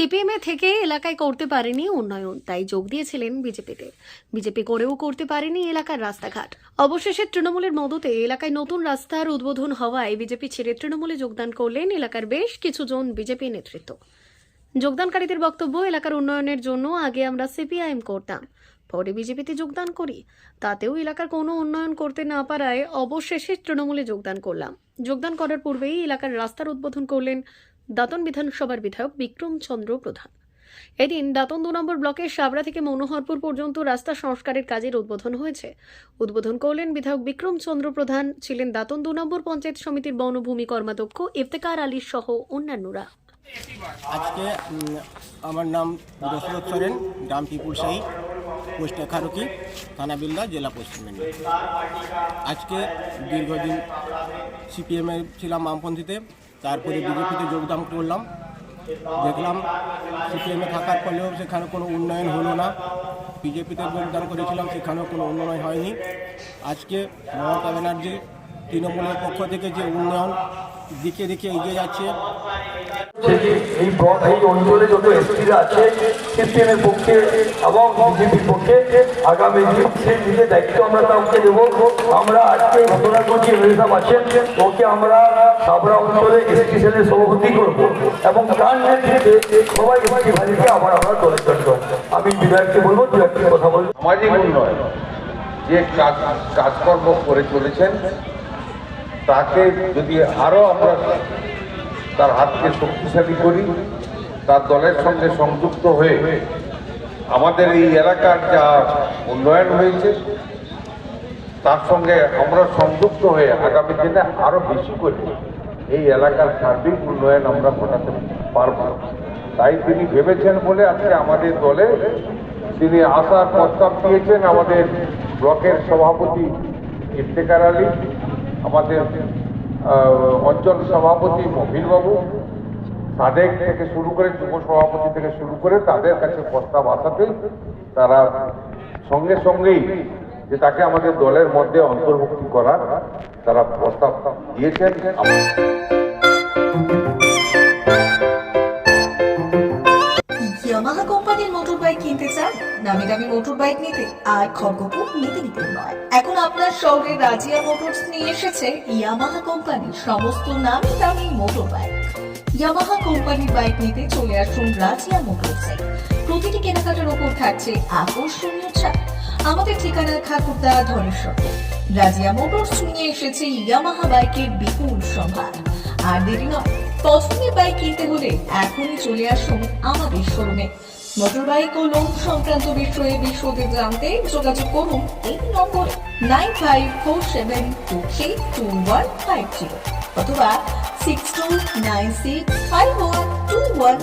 সিপিএমে থেকে এলাকায় করতে পারেনি উন্নয়ন, তাই যোগ দিয়েছিলেন বিজেপিতে। বিজেপি করেও করতে পারেনি এলাকার রাস্তাঘাট। অবশেষে তৃণমূলের মদতে এলাকায় নতুন রাস্তার উদ্বোধন হওয়ায় বিজেপি ছেড়ে তৃণমূলে যোগদান করলেন এলাকার বেশ কিছু জন বিজেপি নেতৃত্ব। যোগদানকারীদের বক্তব্য, এলাকার উন্নয়নের জন্য আগে আমরা সিপিআইএম করতাম, পরে বিজেপিতে যোগদান করি। তাতেও এলাকার কোনো উন্নয়ন করতে না পারায় অবশেষে তৃণমূলে যোগদান করলাম। যোগদান করার পূর্বেই এলাকার রাস্তার উদ্বোধন করলেন দাতন বিধানসভার বিধায়ক বিক্রম চন্দ্র প্রধান। এদিন দাতন দু নম্বর ব্লকের সাবরা থেকে মনোহরপুর পর্যন্ত রাস্তা সংস্কারের কাজের উদ্বোধন হয়েছে। উদ্বোধন করলেন বিধায়ক বিক্রম চন্দ্র প্রধান, ছিলেন দাতন দু নম্বর পঞ্চায়েত সমিতির বনভূমি কর্মাধ্যক্ষ ইফতেকার আলী সহ অন্যান্যরা। আজকে আমার নাম দশরথ সরেন, গ্রাম পিপুলশাহী পোস্ট এখারকি, থানা বিল্লা জেলা পশ্চিম মেদিনীপুর আজকে দীর্ঘদিন সিপিএমে ছিলাম বামপন্থীতে। তারপরে বিজেপিতে যোগদান করলাম। দেখলাম সিপিএমে থাকার ফলেও সেখানে কোনো উন্নয়ন হলো না। বিজেপিতে যোগদান করেছিলাম, সেখানেও কোনো উন্নয়ন হয়নি। আজকে মমতা ব্যানার্জি তৃণমূলের পক্ষ থেকে যে উন্নয়ন দিকে দিকে এগিয়ে যাচ্ছে। যে এই এই অঞ্চলে যত এসপিরা আছে সিপিএমের পক্ষে এবং বিজেপির পক্ষে আগামী দিন সেই দিকে দায়িত্ব আমরা তাকে দেব। আমরা আজকে ঘটনা করছি আছেন ওকে আমরা সাবরা অঞ্চলে এসপি সেলের সভাপতি করব এবং তার নেতৃত্বে সবাই ভাইকে আবার আমরা দলের জন্য আমি বিধায়ককে বলব দু একটি কথা বলব। সামাজিক উন্নয়ন যে কাজ কাজকর্ম করে চলেছেন তাকে যদি আরও আমরা তার হাতকে শক্তিশালী করি, তার দলের সঙ্গে সংযুক্ত হয়ে আমাদের এই এলাকার যা উন্নয়ন হয়েছে, তার সঙ্গে আমরা সংযুক্ত হয়ে আগামী দিনে আরও বেশি করে এই এলাকার সার্বিক উন্নয়ন আমরা ঘটাতে পারব। তাই তিনি ভেবেছেন বলে আজকে আমাদের দলে তিনি আসার প্রস্তাব দিয়েছেন আমাদের ব্লকের সভাপতি ইফতেকার আলী। আমাদের অঞ্চল সভাপতি মহিলবাবু সাদেক থেকে শুরু করে যুব সভাপতি থেকে শুরু করে তাদের কাছে প্রস্তাব আসাতে তারা সঙ্গে সঙ্গেই যে তাকে আমাদের দলের মধ্যে অন্তর্ভুক্তি করার তারা প্রস্তাব দিয়েছেন। কোম্পানির মোটর বাইক কিনতে চান? দামি মোটর বাইক নিতে আর নিতে নিতে নয়। এখন আপনার শহরে রাজিয়া মোটরস নিয়ে এসেছে ইয়ামাহা সমস্ত নামি দামি মোটর বাইক ইয়ামাহা কোম্পানির বাইক নিতে চলে আসুন রাজিয়া মোটরসে প্রতিটি কেনাকাটার ওপর থাকছে আকর্ষণীয় ছাড় আমাদের ঠিকানা ঠাকুরদা, ধনেশ্বর। রাজিয়া মোটরস নিয়ে এসেছে ইয়ামাহা বাইকের বিপুল সম্ভার। আর দেরি নয় পছন্দের বাইক কিনতে হলে এখনই চলে আসুন আমাদের শোরুমে মোটর বাইক ও লোন সংক্রান্ত বিষয়ে বিশদে জানতে যোগাযোগ করুন এই নম্বরে nine five four seven two three two one five zero অথবা six two nine six five one two one